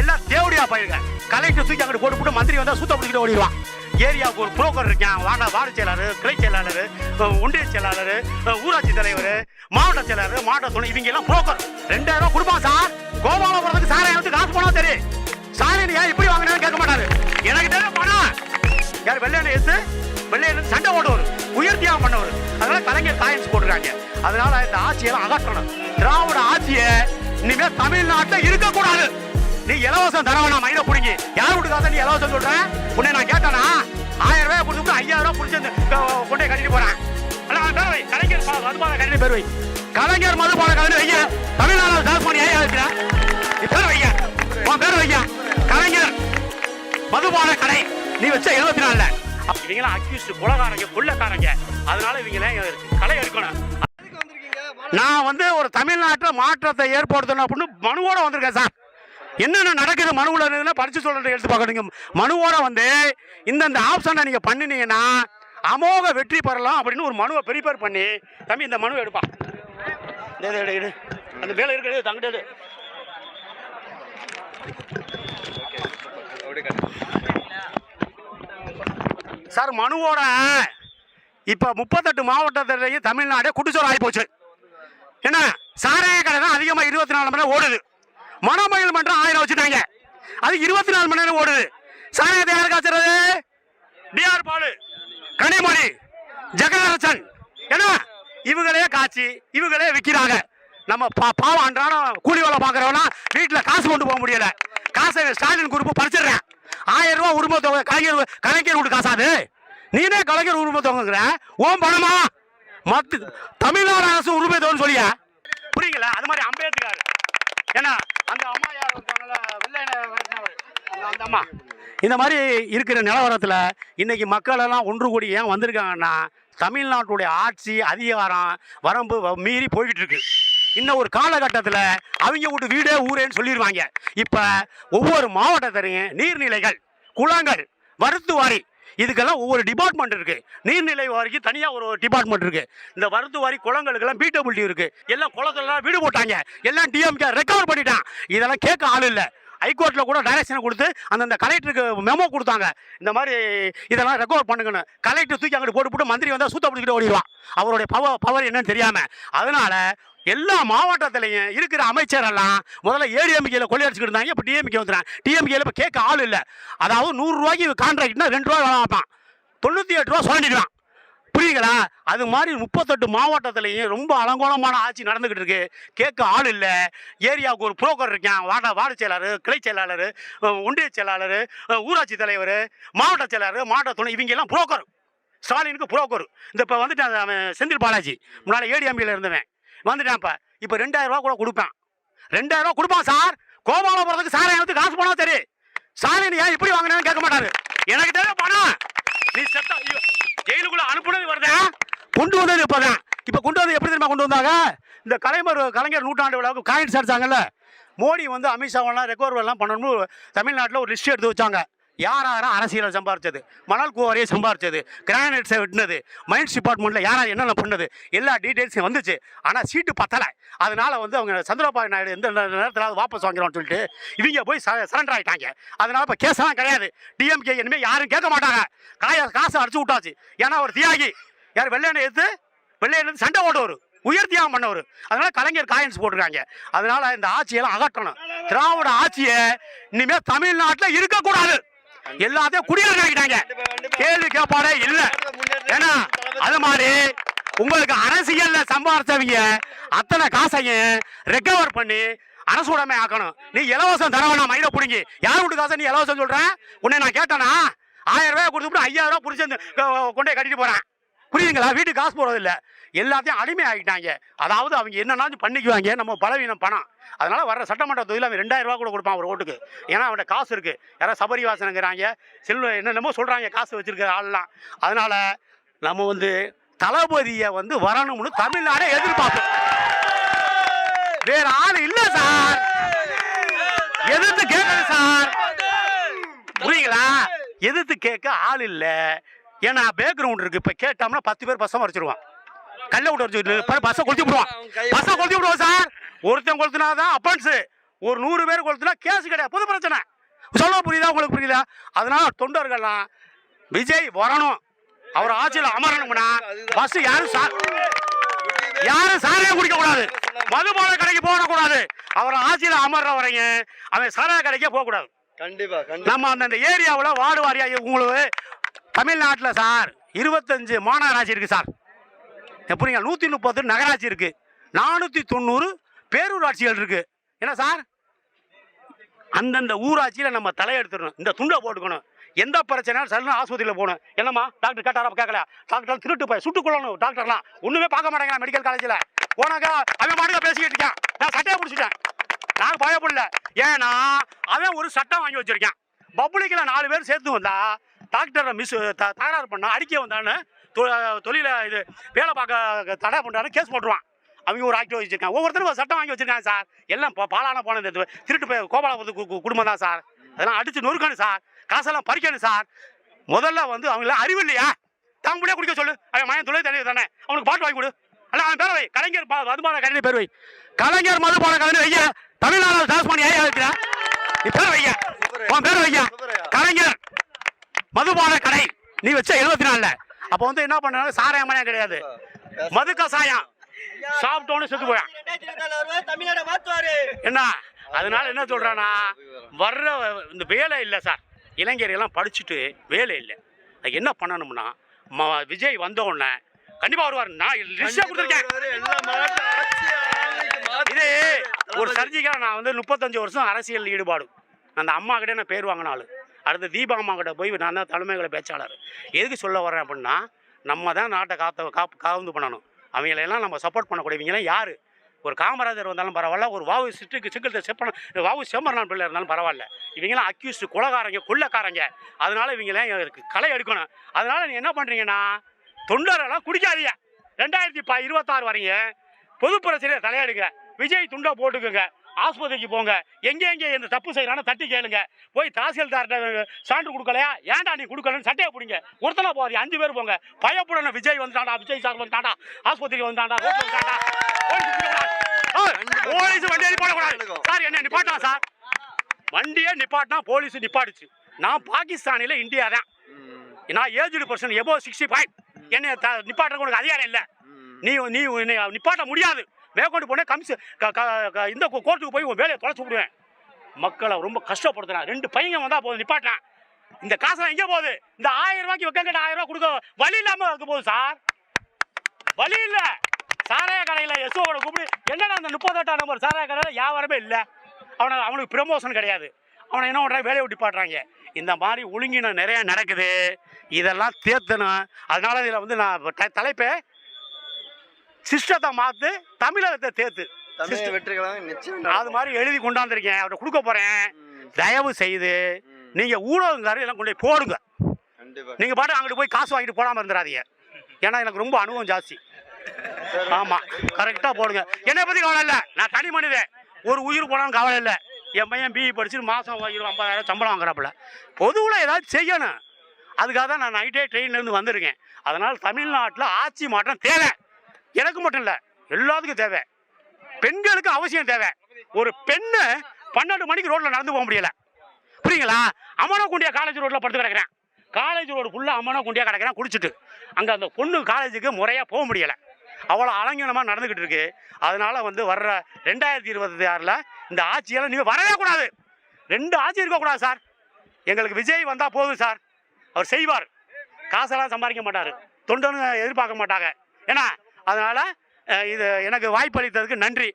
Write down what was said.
எல்லாம் தேவடியா போயிருங்க கலெக்டர் தூக்கி அங்கிட்டு போட்டு போட்டு மந்திரி வந்தால் சுத்த பிடிக்கிட்டு ஓடிடுவான். ஏரியாவுக்கு ஒரு புரோக்கர் இருக்கான் வார்டு வார்டு செயலாளர் கிளை செயலாளர் ஒன்றிய செயலாளர் ஊராட்சி தலைவர் மாவட்ட செயலாளர் மாவட்ட துணை இவங்க எல்லாம் புரோக்கர். ரெண்டாயிரம் ரூபா கொடுப்பான் சார். கோபாலபுரத்துக்கு சாரை எடுத்து காசு போனா சரி. சாரை நீ ஏன் இப்படி வாங்கினு கேட்க மாட்டாரு. எனக்கு தெரியும் பணம். யார் வெள்ளையனை எடுத்து வெள்ளையனை சண்டை ஓடுவார் உயர்த்தியாக பண்ணவர். அதனால கலைஞர் காயின்ஸ் போட்டுருக்காங்க. அதனால இந்த ஆட்சியெல்லாம் அகற்றணும். திராவிட ஆட்சியை இனிமேல் தமிழ்நாட்டில் இருக்கக்கூடாது. நீ இலவசம் தர வேணாம் மயில புடிங்கி. யார் வீட்டு காசை நீ இலவசம் சொல்ற? உன்னை நான் கேட்டானா? ஆயிரம் ரூபாய் கொடுத்து ஐயாயிரம் ரூபாய் பிடிச்சி கொண்டே கட்டிட்டு போறேன். கலைஞர் மதுபான கடைன்னு பேர் வை. கலைஞர் மதுபான கடைன்னு வைங்க. தமிழ்நாடு தாஸ்மணி ஏன் இருக்கிறா. நீ பேர் வைங்க. உன் பேர் வைங்க. கலைஞர் மதுபான கடை. நீ வச்ச இருபத்தி நாலுல. இவங்களாம் அக்யூஸ்ட் குலகாரங்க கொள்ளக்காரங்க. அதனால இவங்க களை எடுக்கணும். நான் வந்து ஒரு தமிழ்நாட்டில் மாற்றத்தை ஏற்படுத்தணும் அப்படின்னு மனுவோட வந்திருக்கேன் சார். என்னென்ன நடக்குது மனுவில் இருந்ததுன்னா படிச்சு சொல்கிறத எடுத்து பார்க்குறீங்க மனுவோட வந்து இந்தந்த ஆப்ஷனை நீங்கள் பண்ணினீங்கன்னா அமோக வெற்றி பெறலாம் அப்படின்னு ஒரு மனுவை ப்ரிப்பேர் பண்ணி தம்பி இந்த மனுவை எடுப்பான் எடு, அந்த வேலை இருக்கிறது தங்கிட்டது சார் மனுவோட இப்போ முப்பத்தெட்டு மாவட்டத்திலேயும் தமிழ்நாடே குட்டிச்சோறு ஆகி போச்சு. என்ன? சாராய கடை தான் அதிகமாக இருபத்தி நாலு மணி நேரம் ஓடுது. மனோமயில் மன்றம் ஆயிரம் வச்சுட்டாங்க. அது இருபத்தி நாலு மணி நேரம் ஓடுது. சாயத்தை யார் காய்ச்சறது டிஆர் பாலு கனிமொழி ஜெகநாதன் ஏன்னா இவங்களே காய்ச்சி இவங்களே விற்கிறாங்க நம்ம பா பாவம் அன்றாடம் கூலி வேலை பார்க்குறவனா வீட்டில் காசு கொண்டு போக முடியல. காசை ஸ்டாலின் குரூப் படிச்சிடுறேன் ஆயிரம் ரூபா உரிமை தொகை கலைஞர் கலைஞர் வீட்டு காசாது நீனே கலைஞர் உரிமை தொகைங்கிற ஓம் பணமா? மத்து தமிழ்நாடு அரசு உரிமை தொகைன்னு சொல்லியா? புரியுங்களா அது மாதிரி அம்பேத்கர். ஏன்னா அந்த அம்மா யார் அந்த- அம்மா. இந்த மாதிரி இருக்கிற நிலவரத்தில் இன்றைக்கி மக்களெல்லாம் ஒன்று கூடி ஏன் வந்திருக்காங்கன்னா தமிழ்நாட்டுடைய ஆட்சி அதிகாரம் வரம்பு வ- மீறி போய்கிட்டு இருக்கு. இன்னும் ஒரு காலகட்டத்தில் அவங்க வீட்டு வீடே ஊரேன்னு சொல்லிடுவாங்க இப்போ ஒவ்வொரு மாவட்டத்திலையும் நீர்நிலைகள் குளங்கள் மருத்துவாரி இதுக்கெல்லாம் ஒவ்வொரு டிபார்ட்மெண்ட் இருக்கு. நீர்நிலை வாரிக்கு தனியாக ஒரு டிபார்ட்மெண்ட் இருக்கு. இந்த மருத்துவாரி குளங்களுக்கெல்லாம் பீட்டபிலிட்டி இருக்கு. எல்லாம் குளத்துலலாம் வீடு போட்டாங்க. எல்லாம் டிஎம்கே ரெக்கவர் பண்ணிட்டான். இதெல்லாம் கேட்க ஆள் இல்லை. ஹைகோர்ட்டில் கூட டைரக்ஷன் கொடுத்து அந்தந்த கலெக்டருக்கு மெமோ கொடுத்தாங்க. இந்த மாதிரி இதெல்லாம் ரெக்கவர் பண்ணுங்கன்னு. கலெக்டர் தூக்கி அங்கிட்டு போட்டு போட்டு மந்திரி வந்தால் சூத்த பிடிச்சிட்டு ஓடிடுவான். அவருடைய பவர் பவர் என்னன்னு தெரியாமல் அதனால் எல்லா மாவட்டத்திலையும் இருக்கிற அமைச்சரெல்லாம் முதல்ல ஏடிஎம்கேல கொள்ளையடிச்சுட்டு இருந்தாங்க. இப்போ டிஎம்கே வந்துடுறாங்க டிஎம்கேல இப்போ கேட்க ஆள் இல்லை. அதாவது நூறுரூவாய்க்கு கான்ட்ராக்ட்னா ரெண்டு ரூபா வேலை வைப்பான் தொண்ணூற்றி எட்டு ரூபா சுரண்டிடுவான். புரியுங்களா அது மாதிரி முப்பத்தெட்டு மாவட்டத்திலையும் ரொம்ப அலங்கோலமான ஆட்சி நடந்துக்கிட்டு இருக்கு. கேட்க ஆள் இல்லை. ஏரியாவுக்கு ஒரு புரோக்கர் இருக்கான். வார்டு வார்டு செயலாளர் கிளை செயலாளர் ஒன்றிய செயலாளர் ஊராட்சி தலைவர் மாவட்ட செயலாளர் மாவட்ட துணை இவங்க எல்லாம் புரோக்கர். ஸ்டாலினுக்கு புரோக்கர். இந்த இப்போ வந்துட்டு அவன் செந்தில் பாலாஜி. முன்னால் ஏடிஎம்பியில் இருந்தவன். வந்துட்டேன் இப்போ இப்போ ரெண்டாயிரம் ரூபா கூட கொடுப்பேன். ரெண்டாயிரம் கொடுப்பான் சார். கோபாலபுரத்துக்கு சாரை எனக்கு காசு போனா சரி. ஸ்டாலின் ஏன் இப்படி வாங்கினேன்னு கேட்க மாட்டாரு. எனக்கு தேவை பணம் நீ செத்த ஐயோ, ஜெயிலுக்குள்ள அனுப்புனது வருதா? கொண்டு வந்தது இப்பதான். இப்போ கொண்டு வந்து எப்படி தெரியுமா கொண்டு வந்தாங்க? இந்த கலைஞர் கலைஞர் நூற்றாண்டு விழாவுக்கு காயின்ஸ் அடிச்சாங்கல்ல. மோடி வந்து அமித்ஷாவெல்லாம் ரெக்கவர் எல்லாம் பண்ணணும்னு தமிழ்நாட்டில் ஒரு லிஸ்ட் எடுத்து வச்சாங்க. யார் யாரா அரசியலை சம்பாரிச்சது? மணல் குவாரியை சம்பாரிச்சது? கிரானைட்ஸை வெட்டினது? மைன்ஸ் டிபார்ட்மெண்ட்டில் யார் என்னென்ன பண்ணது? எல்லா டீட்டெயில்ஸும் வந்துச்சு. ஆனால் சீட்டு பத்தலை. அதனால் வந்து அவங்க சந்திரபாபு நாயுடு எந்த நேரத்தில் வாபஸ் வாங்கிறோம்னு சொல்லிட்டு இவங்க போய் சரண்டர் ஆகிட்டாங்க அதனால் இப்போ கேஸ்லாம் கிடையாது. டிஎம்கே இனிமேல் யாரும் கேட்க மாட்டாங்க. காய காசை அடிச்சு விட்டாச்சு. ஏன்னா ஒரு தியாகி. யார் வெள்ளையனை எடுத்து வெள்ளையனை சண்டை ஓடுவார் உயர் தியாகம் பண்ணவர். அதனால கலைஞர் காயின்ஸ் போட்டிருக்காங்க. அதனால இந்த ஆட்சியெல்லாம் அகற்றணும். திராவிட ஆட்சியை இனிமேல் தமிழ்நாட்டில் இருக்கக்கூடாது. எல்லாத்தையும் குடியரசு ஆகிட்டாங்க கேள்வி கேட்பாடே இல்ல. ஏன்னா அது மாதிரி உங்களுக்கு அரசியல்ல சம்பாதிச்சவங்க அத்தனை காசையும் ரெக்கவர் பண்ணி அரசு உடைமை ஆக்கணும். நீ இலவசம் தர வேணாம் மயில பிடிங்கி. யார் வீட்டு காசை நீ இலவசம் சொல்ற? உன்னை நான் கேட்டனா? ஆயிரம் ரூபாய் கொடுத்துட்டு ஐயாயிரம் ரூபாய் பிடிச்சி கொண்டே கட்டிட்டு போறேன். புரியுதுங்களா? வீட்டுக்கு காசு போறது எல்லாத்தையும் அடிமை ஆகிட்டாங்க அதாவது அவங்க என்னன்னாச்சும் பண்ணிக்குவாங்க. நம்ம பலவீனம் பணம். அதனால் வர சட்டமன்ற தொகுதியில் அவன் ரெண்டாயிரம் ரூபா கூட கொடுப்பான் ஒரு ஓட்டுக்கு. ஏன்னா அவன்கிட்ட காசு இருக்குது யாராவது சபரி வாசனங்கிறாங்க செல்வ என்னென்னமோ சொல்கிறாங்க காசு வச்சுருக்கிற ஆள்லாம். அதனால் நம்ம வந்து தளபதியை வந்து வரணும்னு தமிழ்நாடே எதிர்பார்ப்போம் வேற ஆள் இல்லை சார். எதிர்த்து கேட்கல சார். புரியுங்களா எதிர்த்து கேட்க ஆள் இல்லை. ஏன்னா பேக்ரவுண்ட் இருக்கு. இப்ப கேட்டோம்னா பத்து பேர் பசங்க வச்சிருவான் கல்ல விட்டு வச்சு பஸ்ஸை கொளுத்தி விடுவான் பஸ்ஸை கொளுத்தி விடுவான் சார். ஒருத்தன் கொளுத்தினாதான் அப்பன்ஸ் ஒரு நூறு பேர் கொளுத்துனா கேஸ் கிடையாது. பொது பிரச்சனை. சொல்ல புரியுதா உங்களுக்கு புரியுதா? அதனால தொண்டர்கள்லாம் விஜய் வரணும். அவர் ஆட்சியில் அமரணும்னா ஃபர்ஸ்ட் யாரும் சா யாரும் சாரையை குடிக்க கூடாது. மதுபான கடைக்கு போகக்கூடாது. அவர் ஆட்சியில் அமர்ற வரையும் அவன் சாராய கடைக்கே போகக்கூடாது. கண்டிப்பா நம்ம அந்தந்த ஏரியாவில் வார்டு வாரியா உங்களுக்கு தமிழ்நாட்டில் சார் இருபத்தஞ்சு மாநகராட்சி இருக்குது சார். எப்படிங்க நூற்றி முப்பது நகராட்சி இருக்குது நானூற்றி தொண்ணூறு பேரூராட்சிகள் இருக்குது என்ன சார்? அந்தந்த ஊராட்சியில் நம்ம தலையெடுத்துடணும். இந்த துண்டை போட்டுக்கணும். எந்த பிரச்சனையும் சரியான ஆஸ்பத்திரியில் போகணும். என்னம்மா? டாக்டர் கேட்டாரா? கேட்கல டாக்டர் திருட்டு போய் சுட்டுக் கொள்ளணும் டாக்டர்லாம் ஒன்றுமே பார்க்க மாட்டேங்கிறான் மெடிக்கல் காலேஜில் போனாக்கா அவன் மாட்டுக்க பேசிக்கிட்டு இருக்கான். நான் சட்டையை பிடிச்சிட்டேன். நான் பயப்படல. ஏன்னா அவன் ஒரு சட்டம் வாங்கி வச்சுருக்கேன். பப்ளிக்கில் நாலு பேர் சேர்த்து வந்தா டாக்டரை மிஸ் தகராறு பண்ணா அறிக்கை வந்தான்னு தொ- தொழில இது வேலை பார்க்க தடை பண்ணுறான்னு கேஸ் போட்டுருவான். அவங்க ஒரு ஆக்டிவ் வச்சிருக்காங்க. ஒவ்வொருத்தரும் சட்டம் வாங்கி வச்சிருக்காங்க சார். எல்லாம் பா- பாலான போன திருட்டு போய் கோபாலபுரத்து குடும்பம் தான் சார். அதெல்லாம் அடிச்சு நொறுக்கணும் சார். காசெல்லாம் பறிக்கணும் சார். முதல்ல வந்து அவங்கள அறிவு இல்லையா? தாங்க குடிக்க சொல்லு. அவன் மயன் துணை தலைவர் தானே. அவனுக்கு பாட்டு வாங்கி கொடு. அல்ல அவன் பேர் வை. கலைஞர் மதுபான கலைஞர் பேர் வை. கலைஞர் மதுபான கலைஞர் வைய தமிழ்நாடு டாஸ்மானி ஏன் இருக்கிறா நீ பேர் வைய உன் பேர் வைய கலைஞர். மதுபான கடை. நீ வச்ச எழுபத்தி நாலுல. அப்போ வந்து என்ன பண்ணாங்க? சாராயமானே கிடையாது. மது கசாயம். சாப்பிட்டோன்னு செத்து போயான் என்ன? அதனால என்ன சொல்றானா வர்ற இந்த வேலை இல்லை சார். இளைஞர்கள்லாம் படிச்சுட்டு வேலை இல்லை. அதுக்கு என்ன பண்ணணும்னா ம- விஜய் வந்த உடனே கண்டிப்பா வருவார். நான் லிஸ்டா கொடுத்துருக்கேன். இது ஒரு சர்ஜிக்கலாக நான் வந்து முப்பத்தஞ்சு வருஷம் அரசியல் ஈடுபாடு. அந்த அம்மா கிட்டே நான் பேர் வாங்கின ஆளு. அடுத்து தீபா அம்மா கிட்ட போய் நான் தான் தலைமைகளை பேச்சாளர். எதுக்கு சொல்ல வரேன் அப்படின்னா நம்ம தான் நாட்டை காத்த காப்பு காவந்து பண்ணணும். அவங்களெல்லாம் நம்ம சப்போர்ட் பண்ணக்கூடியவங்களாம் யார்? ஒரு காமராஜர் வந்தாலும் பரவாயில்ல ஒரு வாவு சிட்டுக்கு சிக்கல் செப்பன வாவு செம்மரனான் பிள்ளை இருந்தாலும் பரவாயில்ல. இவங்கெல்லாம் அக்யூஸ்டு குலகாரங்க கொள்ளக்காரங்க. அதனால இவங்களாம் இதுக்கு களை எடுக்கணும். அதனால நீ என்ன பண்ணுறீங்கன்னா தொண்டரெல்லாம் குடிக்காதீங்க. ரெண்டாயிரத்தி ப இருபத்தாறு வரைங்க பொது பிரச்சனையை தலையாடுங்க. விஜய் துண்டை போட்டுக்குங்க. ஆஸ்பத்திரிக்கு போங்க. எங்கே எங்கே இந்த தப்பு செய்யறான்னு தட்டி கேளுங்க. போய் தாசில்தார்கிட்ட சான்று கொடுக்கலையா? ஏன்டா நீ கொடுக்கலன்னு சட்டையை பிடிங்க. ஒருத்தனா போகாது அஞ்சு பேர் போங்க. பயப்படணும். விஜய் வந்துட்டாண்டா விஜய் சார் வந்துட்டாண்டா ஆஸ்பத்திரிக்கு வந்துட்டாண்டா போலீஸ் வண்டியை நிப்பாட்டக்கூடாது சார் என்ன நிப்பாட்டா சார்? வண்டியை நிப்பாட்டினா போலீஸ் நிப்பாட்டுச்சு. நான் பாகிஸ்தானில இந்தியா தான் நான் aged person above sixty five என்னை நிப்பாட்டுறதுக்கு உனக்கு அதிகாரம் இல்லை. நீ நீ நிப்பாட்ட முடியாது. மேற்கொண்டு போனே கமிஷன் இந்த கோ- கோர்ட்டுக்கு போய் உன் வேலையை தொலைச்சி விடுவேன். மக்களை ரொம்ப கஷ்டப்படுத்துறேன். ரெண்டு பையன் வந்தால் போதும் நிப்பாட்டினேன். இந்த காசுலாம் எங்கே போகுது? இந்த ஆயிரம் ரூபாய்க்கு வைக்க ஆயிரம் ரூபாய் கொடுக்க வழி இல்லாமல் இருக்க போகுது சார். வழி இல்லை. சாராய கடையில் எஸ்ஓட கூப்பிட்டு என்னடா அந்த முப்பத்தெட்டாம் நம்பர்? சாராய கடையில் வியாபாரமே இல்லை. அவனை அவனுக்கு ப்ரமோஷன் கிடையாது. அவனை என்ன பண்ணுறாங்க வேலையை விட்டு பாடுறாங்க இந்த மாதிரி ஒழுங்கினம் நிறையா நடக்குது. இதெல்லாம் தேர்த்தணும் அதனால் இதில் வந்து நான் த- தலைப்பை சிஸ்டத்தை மாற்று தமிழகத்தை தேர்த்து அது மாதிரி எழுதி கொண்டாந்துருக்கேன் அவர்கிட்ட கொடுக்க போகிறேன் ம், தயவு செய்து ம், நீங்கள் ஊடகங்காரர் எல்லாம் கொண்டு போய் போடுங்க. நீங்கள் பாட்டு அங்கிட்டு போய் காசு வாங்கிட்டு போடாமல் இருந்துடாதீங்க ஏன்னா எனக்கு ரொம்ப அனுபவம் ஜாஸ்தி. ஆமாம் கரெக்டாக போடுங்க. என்னை பற்றி கவலை இல்லை. நான் தனி மனிதன். ஒரு உயிர் போனாலும் கவலை இல்லை. என் பையன் பிஇ படிச்சுட்டு மாதம் இருபது ஐம்பதாயிரம் சம்பளம் வாங்குறாப்புல. பொதுவில் ஏதாவது செய்யணும். அதுக்காக தான் நான் நைட்டே ட்ரெயின்லேருந்து வந்திருக்கேன். அதனால் தமிழ்நாட்டில் ஆட்சி மாற்றம் தேவை. எனக்கு மட்டும் இல்லை எல்லாத்துக்கும் தேவை. பெண்களுக்கு அவசியம் தேவை. ஒரு பெண்ணு பன்னெண்டு மணிக்கு ரோட்டில் நடந்து போக முடியல. புரியுங்களா? அமனகுண்டியா காலேஜ் ரோட்டில் படுத்து கிடக்குறேன். காலேஜ் ரோடு ஃபுல்லாக அமனகுண்டியா கிடக்குறேன் குடிச்சிட்டு. அங்கே அந்த பொண்ணு காலேஜுக்கு முறையாக போக முடியலை. அவ்வளோ அலங்கனமாக நடந்துக்கிட்டு இருக்கு. அதனால வந்து வர்ற ரெண்டாயிரத்தி இருபத்தி ஆறில் இந்த ஆட்சியெல்லாம் நீங்கள் வரவே கூடாது. ரெண்டு ஆட்சி இருக்கக்கூடாது சார். எங்களுக்கு விஜய் வந்தால் போதும் சார். அவர் செய்வார். காசெல்லாம் சம்பாதிக்க மாட்டார். தொண்டனு எதிர்பார்க்க மாட்டாங்க. ஏன்னா அதனால் இது எனக்கு வாய்ப்பு அளித்ததுக்கு நன்றி.